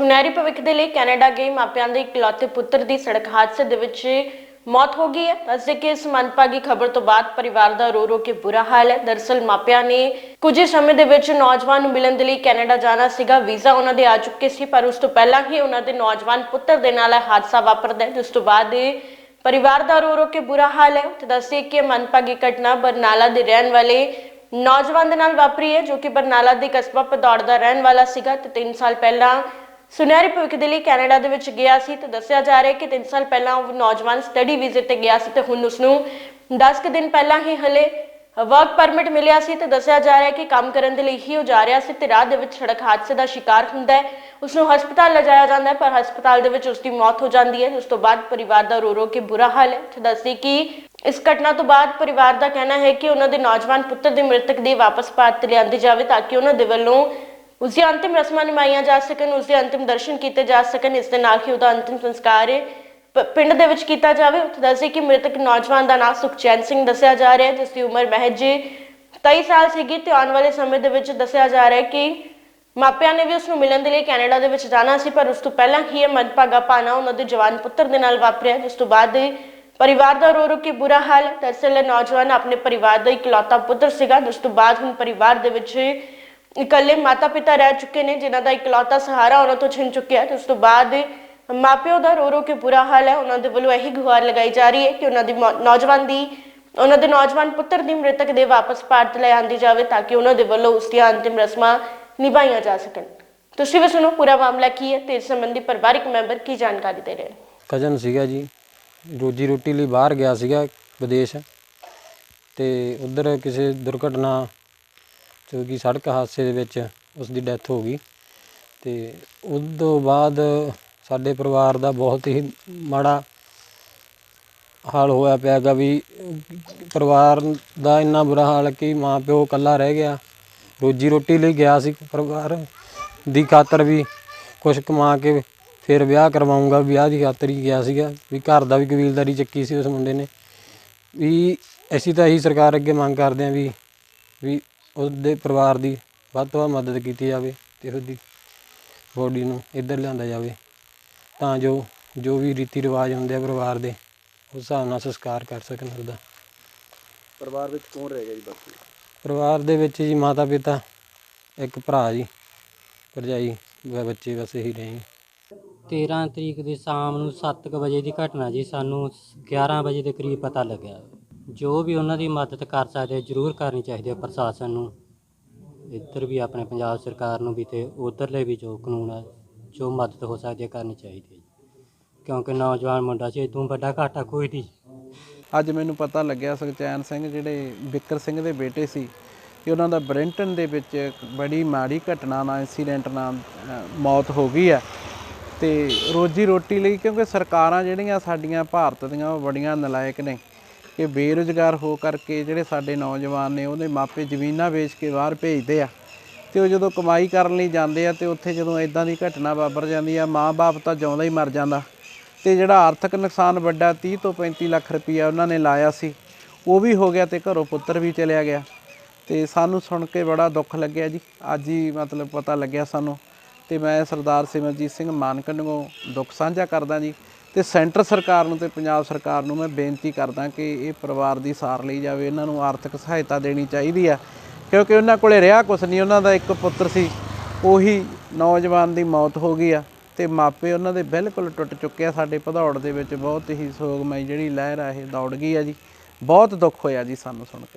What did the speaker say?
ਸੁਨਹਿਰੀ ਭਵਿੱਖ ਦੇ ਲਈ ਕੈਨੇਡਾ ਗਏ ਮਾਪਿਆਂ ਦੇ ਇਕਲੌਤੇ ਪੁੱਤਰ ਦੀ ਸੜਕ ਹਾਦਸੇ ਦੇ ਵਿੱਚ ਮੌਤ ਹੋ ਗਈ ਹੈ। ਦੱਸਦੇ ਕਿ ਇਸ ਮੰਦਭਾਗੀ ਖਬਰ ਤੋਂ ਬਾਅਦ ਪਰਿਵਾਰ ਦਾ ਰੋ ਰੋ ਕੇ ਬੁਰਾ ਹਾਲ ਹੈ। ਦਰਸਲ ਮਾਪਿਆਂ ਨੇ ਕੁਝ ਸਮੇਂ ਦੇ ਵਿੱਚ ਨੌਜਵਾਨ ਨੂੰ ਮਿਲਣ ਦੇ ਲਈ ਕੈਨੇਡਾ ਜਾਣਾ ਸੀਗਾ। ਵੀਜ਼ਾ ਉਹਨਾਂ ਦੇ ਆ ਚੁੱਕੇ ਸੀ, ਪਰ ਉਸ ਤੋਂ ਪਹਿਲਾਂ ਹੀ ਉਹਨਾਂ ਦੇ ਨੌਜਵਾਨ ਪੁੱਤਰ ਦੇ ਨਾਲ ਇਹ ਹਾਦਸਾ ਵਾਪਰਦਾ ਹੈ। ਜਿਸ ਤੋਂ ਬਾਅਦ ਪਰਿਵਾਰ ਦਾ ਰੋ ਰੋ ਕੇ ਬੁਰਾ ਹਾਲ ਹੈ। ਤੇ ਦੱਸਦੇ ਕਿ ਇਹ ਮੰਦਭਾਗੀ ਘਟਨਾ ਬਰਨਾਲਾ ਦੇ ਰਹਿਣ ਵਾਲੇ ਨੌਜਵਾਨ ਦੇ ਨਾਲ ਵਾਪਰੀ ਹੈ, ਜੋ ਕਿ ਬਰਨਾਲਾ ਦੇ ਕਸਬਾ ਪਦੌੜ ਦਾ ਰਹਿਣ ਵਾਲਾ ਸੀਗਾ ਤੇ 3 ਸਾਲ ਪਹਿਲਾਂ ਸੁਨਹਿਰੀ ਭਵਿੱਖ ਦੇ ਲਈ ਕੈਨੇਡਾ ਦੇ ਵਿੱਚ ਗਿਆ ਸੀ ਤੇ ਦੱਸਿਆ ਜਾ ਰਿਹਾ ਕਿ 3 ਸਾਲ ਪਹਿਲਾਂ ਉਹ ਨੌਜਵਾਨ ਸਟੱਡੀ ਵੀਜ਼ੇ ਤੇ ਗਿਆ ਸੀ ਤੇ ਹੁਣ ਉਸ ਨੂੰ 10 ਦਿਨ ਪਹਿਲਾਂ ਹੀ ਹਲੇ ਵਰਕ ਪਰਮਿਟ ਮਿਲਿਆ ਸੀ ਤੇ ਦੱਸਿਆ ਜਾ ਰਿਹਾ ਕਿ ਕੰਮ ਕਰਨ ਦੇ ਲਈ ਹੀ ਉਹ ਜਾ ਰਿਹਾ ਸੀ ਤੇ ਰਾਹ ਦੇ ਵਿੱਚ ਸੜਕ ਹਾਦਸੇ ਦਾ ਸ਼ਿਕਾਰ ਹੁੰਦਾ ਹੈ। ਉਸ ਨੂੰ ਹਸਪਤਾਲ ਲਿਜਾਇਆ ਜਾਂਦਾ ਹੈ, ਪਰ ਹਸਪਤਾਲ ਦੇ ਵਿੱਚ ਉਸ ਦੀ ਮੌਤ ਹੋ ਜਾਂਦੀ ਹੈ। ਉਸ ਤੋਂ ਬਾਅਦ ਪਰਿਵਾਰ ਦਾ ਰੋ ਰੋ ਕੇ ਬੁਰਾ ਹਾਲ ਹੈ। ਤੇ ਦੱਸਦੀ ਕਿ ਇਸ ਘਟਨਾ ਤੋਂ ਬਾਅਦ ਪਰਿਵਾਰ ਦਾ ਕਹਿਣਾ ਹੈ ਕਿ ਉਹਨਾਂ ਦੇ ਨੌਜਵਾਨ ਪੁੱਤਰ ਦੀ ਮ੍ਰਿਤਕ ਦੀ ਵਾਪਸ ਭਾਰਤ ਲਿਆਂਦੀ ਜਾਵੇ ਤਾਂ ਕਿ ਉਹਨਾਂ ਦੇ ਵੱਲੋਂ ਉਸ ਦੀ ਅੰਤਿਮ ਰਸਮਾਂ ਨਿਭਾਈਆਂ ਜਾ ਸਕਣ, ਉਸ ਦੇ ਅੰਤਿਮ ਦਰਸ਼ਨ ਕੀਤੇ ਜਾ ਸਕਣ, ਇਸ ਦੇ ਨਾਲ ਹੀ ਉਹਦਾ ਅੰਤਿਮ ਸੰਸਕਾਰ ਹੈ ਪਿੰਡ ਦੇ ਵਿੱਚ ਕੀਤਾ ਜਾਵੇ, ਉੱਥੇ ਦੱਸੇ ਕਿ ਮ੍ਰਿਤਕ ਨੌਜਵਾਨ ਦਾ ਨਾਮ ਸੁਖਚੈਨ ਸਿੰਘ ਦੱਸਿਆ ਜਾ ਰਿਹਾ ਹੈ, ਜਿਸ ਦੀ ਉਮਰ ਮਹਿਜ 23 ਸਾਲ ਸੀਗੀ ਤੇ ਆਉਣ ਵਾਲੇ ਸਮੇਂ ਦੇ ਵਿੱਚ ਦੱਸਿਆ ਜਾ ਰਿਹਾ ਹੈ ਕਿ ਮਾਪਿਆਂ ਨੇ ਵੀ ਉਸ ਨੂੰ ਮਿਲਣ ਦੇ ਲਈ ਕੈਨੇਡਾ ਦੇ ਵਿੱਚ ਜਾਣਾ ਸੀ, ਪਰ ਉਸ ਤੋਂ ਪਹਿਲਾਂ ਹੀ ਇਹ ਮੰਦਭਾਗਾ ਪਾਣਾ ਉਹਨਾਂ ਦੇ ਜਵਾਨ ਪੁੱਤਰ ਦੇ ਨਾਲ ਵਾਪਰਿਆ, ਜਿਸ ਤੋਂ ਬਾਅਦ ਪਰਿਵਾਰ ਦਾ ਰੋ ਰੋ ਕੇ ਬੁਰਾ ਹਾਲ ਹੈ। ਦਰਅਸਲ ਨੌਜਵਾਨ ਆਪਣੇ ਪਰਿਵਾਰ ਦਾ ਇਕਲੌਤਾ ਪੁੱਤਰ ਸੀਗਾ, ਜਿਸ ਤੋਂ ਬਾਅਦ ਹੁਣ ਪਰਿਵਾਰ ਦੇ ਵਿੱਚ ਇਕੱਲੇ ਮਾਤਾ ਪਿਤਾ ਰਹਿ ਚੁੱਕੇ ਨੇ, ਜਿਨ੍ਹਾਂ ਦਾ ਇਕਲੌਤਾ ਸਹਾਰਾ ਉਹਨਾਂ ਤੋਂ ਛਿਨ ਚੁੱਕਿਆ ਤੇ ਉਸ ਤੋਂ ਬਾਅਦ ਮਾਪਿਓ ਦਾ ਰੋ ਰੋ ਕੇ ਬੁਰਾ ਹਾਲ ਹੈ। ਉਹਨਾਂ ਦੇ ਵੱਲੋਂ ਇਹੀ ਗੁਹਾਰ ਲਗਾਈ ਜਾ ਰਹੀ ਹੈ ਕਿ ਉਹਨਾਂ ਦੀ ਨੌਜਵਾਨ ਦੀ, ਉਹਨਾਂ ਦੇ ਨੌਜਵਾਨ ਪੁੱਤਰ ਦੀ ਮ੍ਰਿਤਕ ਦੇ ਵਾਪਸ ਭਾਰਤ ਲੈ ਆਂਦੀ ਜਾਵੇ ਤਾਂ ਕਿ ਉਹਨਾਂ ਦੇ ਵੱਲੋਂ ਉਸ ਦੀਆਂ ਅੰਤਿਮ ਰਸਮਾਂ ਨਿਭਾਈਆਂ ਜਾ ਸਕਣ। ਤੁਸੀਂ ਵੀ ਸੁਣੋ ਪੂਰਾ ਮਾਮਲਾ ਕੀ ਹੈ ਤੇ ਇਸ ਸੰਬੰਧੀ ਪਰਿਵਾਰਕ ਮੈਂਬਰ ਕੀ ਜਾਣਕਾਰੀ ਦੇ ਰਹੇ ਕਜ਼ਨ ਸੀਗਾ ਜੀ। ਰੋਜੀ ਰੋਟੀ ਲਈ ਬਾਹਰ ਗਿਆ ਸੀਗਾ ਵਿਦੇਸ਼ ਤੇ ਉਧਰ ਕਿਸੇ ਦੁਰਘਟਨਾ ਜੋ ਕਿ ਸੜਕ ਹਾਦਸੇ ਦੇ ਵਿੱਚ ਉਸ ਦੀ ਡੈਥ ਹੋ ਗਈ ਅਤੇ ਉਸ ਤੋਂ ਬਾਅਦ ਸਾਡੇ ਪਰਿਵਾਰ ਦਾ ਬਹੁਤ ਹੀ ਮਾੜਾ ਹਾਲ ਹੋਇਆ ਪਿਆ ਪਿਆਗਾ ਵੀ ਪਰਿਵਾਰ ਦਾ ਇੰਨਾ ਬੁਰਾ ਹਾਲ ਕਿ ਮਾਂ ਪਿਓ ਇਕੱਲਾ ਰਹਿ ਗਿਆ, ਰੋਜੀ ਰੋਟੀ ਲਈ ਗਿਆ ਸੀ ਪਰਿਵਾਰ ਦੀ ਖਾਤਰ ਵੀ ਕੁਝ ਕਮਾ ਕੇ ਫਿਰ ਵਿਆਹ ਕਰਵਾਉਂਗਾ ਵਿਆਹ ਦੀ ਖਾਤਰ ਹੀ ਗਿਆ ਸੀਗਾ ਵੀ ਘਰ ਦਾ ਵੀ ਕਬੀਲਦਾਰੀ ਚੱਕੀ ਸੀ ਉਸ ਮੁੰਡੇ ਨੇ। ਵੀ ਅਸੀਂ ਤਾਂ ਇਹੀ ਸਰਕਾਰ ਅੱਗੇ ਮੰਗ ਕਰਦੇ ਹਾਂ ਵੀ ਵੀ ਉਹਦੇ ਪਰਿਵਾਰ ਦੀ ਵੱਧ ਤੋਂ ਵੱਧ ਮਦਦ ਕੀਤੀ ਜਾਵੇ ਤੇ ਉਹਦੀ ਬੋਡੀ ਨੂੰ ਇੱਧਰ ਲਿਆਂਦਾ ਜਾਵੇ। ਤਾਂ ਜੋ ਜੋ ਵੀ ਰੀਤੀ ਰਿਵਾਜ ਹੁੰਦੇ ਆ ਪਰਿਵਾਰ ਦੇ ਉਸ ਹਿਸਾਬ ਨਾਲ ਸੰਸਕਾਰ ਕਰ ਸਕਣ ਉਹਦਾ। ਪਰਿਵਾਰ ਵਿੱਚ ਕੌਣ ਰਹਿ ਗਿਆ ਜੀ ਬਾਕੀ? ਪਰਿਵਾਰ ਦੇ ਵਿੱਚ ਜੀ ਮਾਤਾ ਪਿਤਾ ਇੱਕ ਭਰਾ ਜੀ ਭਰਜਾਈ ਬ- ਬੱਚੇ ਬਸ ਇਹੀ ਰਹੇ ਜੀ। 13 ਤਰੀਕ ਦੀ ਸ਼ਾਮ ਨੂੰ 7:00 ਵਜੇ ਦੀ ਘਟਨਾ ਜੀ ਸਾਨੂੰ 11 ਵਜੇ ਦੇ ਕਰੀਬ ਪਤਾ ਲੱਗਿਆ। ਜੋ ਵੀ ਉਹਨਾਂ ਦੀ ਮਦਦ ਕਰ ਸਕਦੇ ਜ਼ਰੂਰ ਕਰਨੀ ਚਾਹੀਦੀ ਹੈ ਪ੍ਰਸ਼ਾਸਨ ਨੂੰ। ਇੱਧਰ ਵੀ ਆਪਣੇ ਪੰਜਾਬ ਸਰਕਾਰ ਨੂੰ ਵੀ ਤੇ ਉਧਰਲੇ ਵੀ ਜੋ ਕਾਨੂੰਨ ਹੈ ਜੋ ਮਦਦ ਹੋ ਸਕਦੀ ਹੈ ਕਰਨੀ ਚਾਹੀਦੀ ਹੈ ਕਿਉਂਕਿ ਨੌਜਵਾਨ ਮੁੰਡਾ ਸੀ ਇਦੋਂ ਵੱਡਾ ਘਾਟਾ ਕੋਈ ਨਹੀਂ ਅੱਜ ਮੈਨੂੰ ਪਤਾ ਲੱਗਿਆ ਸੁਖਚੈਨ ਸਿੰਘ ਜਿਹੜੇ ਬਿੱਕਰ ਸਿੰਘ ਦੇ ਬੇਟੇ ਸੀ, ਕਿ ਉਹਨਾਂ ਦਾ ਬ੍ਰੈਂਟਨ ਦੇ ਵਿੱਚ ਬੜੀ ਮਾੜੀ ਘਟਨਾ ਨਾਲ ਇਨਸੀਡੈਂਟ ਨਾਲ ਮੌਤ ਹੋ ਗਈ ਹੈ ਤੇ ਰੋਜੀ ਰੋਟੀ ਲਈ ਕਿਉਂਕਿ ਸਰਕਾਰਾਂ ਜਿਹੜੀਆਂ ਸਾਡੀਆਂ ਭਾਰਤ ਦੀਆਂ ਉਹ ਬੜੀਆਂ ਨਲਾਇਕ ਨੇ। ਕਿ ਬੇਰੁਜ਼ਗਾਰ ਹੋ ਕਰਕੇ ਜਿਹੜੇ ਸਾਡੇ ਨੌਜਵਾਨ ਨੇ ਉਹਦੇ ਮਾਪੇ ਜ਼ਮੀਨਾਂ ਵੇਚ ਕੇ ਬਾਹਰ ਭੇਜਦੇ ਆ ਤੇ ਉਹ ਜਦੋਂ ਕਮਾਈ ਕਰਨ ਲਈ ਜਾਂਦੇ ਆ ਤੇ ਉੱਥੇ ਜਦੋਂ ਇਦਾਂ ਦੀ ਘਟਨਾ ਵਾਪਰ ਜਾਂਦੀ ਆ, ਮਾਂ-ਬਾਪ ਤਾਂ ਜਿਉਂਦਾ ਹੀ ਮਰ ਜਾਂਦਾ। ਤੇ ਜਿਹੜਾ ਆਰਥਿਕ ਨੁਕਸਾਨ ਵੱਡਾ 30 ਤੋਂ 35 ਲੱਖ ਰੁਪਈਆ ਉਹਨਾਂ ਨੇ ਲਾਇਆ ਸੀ, ਉਹ ਵੀ ਹੋ ਗਿਆ ਤੇ ਘਰੋਂ ਪੁੱਤਰ ਵੀ ਚਲਿਆ ਗਿਆ। ਤੇ ਸਾਨੂੰ ਸੁਣ ਕੇ ਬੜਾ ਦੁੱਖ ਲੱਗਿਆ ਜੀ। ਅੱਜ ਹੀ ਮਤਲਬ ਪਤਾ ਲੱਗਿਆ ਸਾਨੂੰ। ਤੇ ਮੈਂ ਸਰਦਾਰ ਸਿਮਰਜੀਤ ਸਿੰਘ ਮਾਨਕੰਡ ਨੂੰ ਦੁੱਖ ਸਾਂਝਾ ਕਰਦਾ ਜੀ। ਤੇ ਸੈਂਟਰ ਸਰਕਾਰ ਨੂੰ ਤੇ ਪੰਜਾਬ ਸਰਕਾਰ ਨੂੰ ਮੈਂ ਬੇਨਤੀ ਕਰਦਾ ਕਿ ਇਹ ਪਰਿਵਾਰ ਦੀ ਸਾਰ ਲਈ ਜਾਵੇ, ਇਹਨਾਂ ਨੂੰ ਆਰਥਿਕ ਸਹਾਇਤਾ ਦੇਣੀ ਚਾਹੀਦੀ ਆ। ਕਿਉਂਕਿ ਉਹਨਾਂ ਕੋਲੇ ਰਿਹਾ ਕੁਛ ਨਹੀਂ, ਉਹਨਾਂ ਦਾ ਇੱਕ ਪੁੱਤਰ ਸੀ, ਉਹੀ ਨੌਜਵਾਨ ਦੀ ਮੌਤ ਹੋ ਗਈ ਆ ਤੇ ਮਾਪੇ ਉਹਨਾਂ ਦੇ ਬਿਲਕੁਲ ਟੁੱਟ ਚੁੱਕੇ ਆ। ਸਾਡੇ ਭਦੌੜ ਦੇ ਵਿੱਚ ਬਹੁਤ ਹੀ ਸੋਗਮਈ ਜਿਹੜੀ ਲਹਿਰ ਆ, ਇਹ ਦੌੜ ਗਈ ਆ ਜੀ। ਬਹੁਤ ਦੁੱਖ ਹੋਇਆ ਜੀ ਸਾਨੂੰ ਸੁਣ ਕੇ।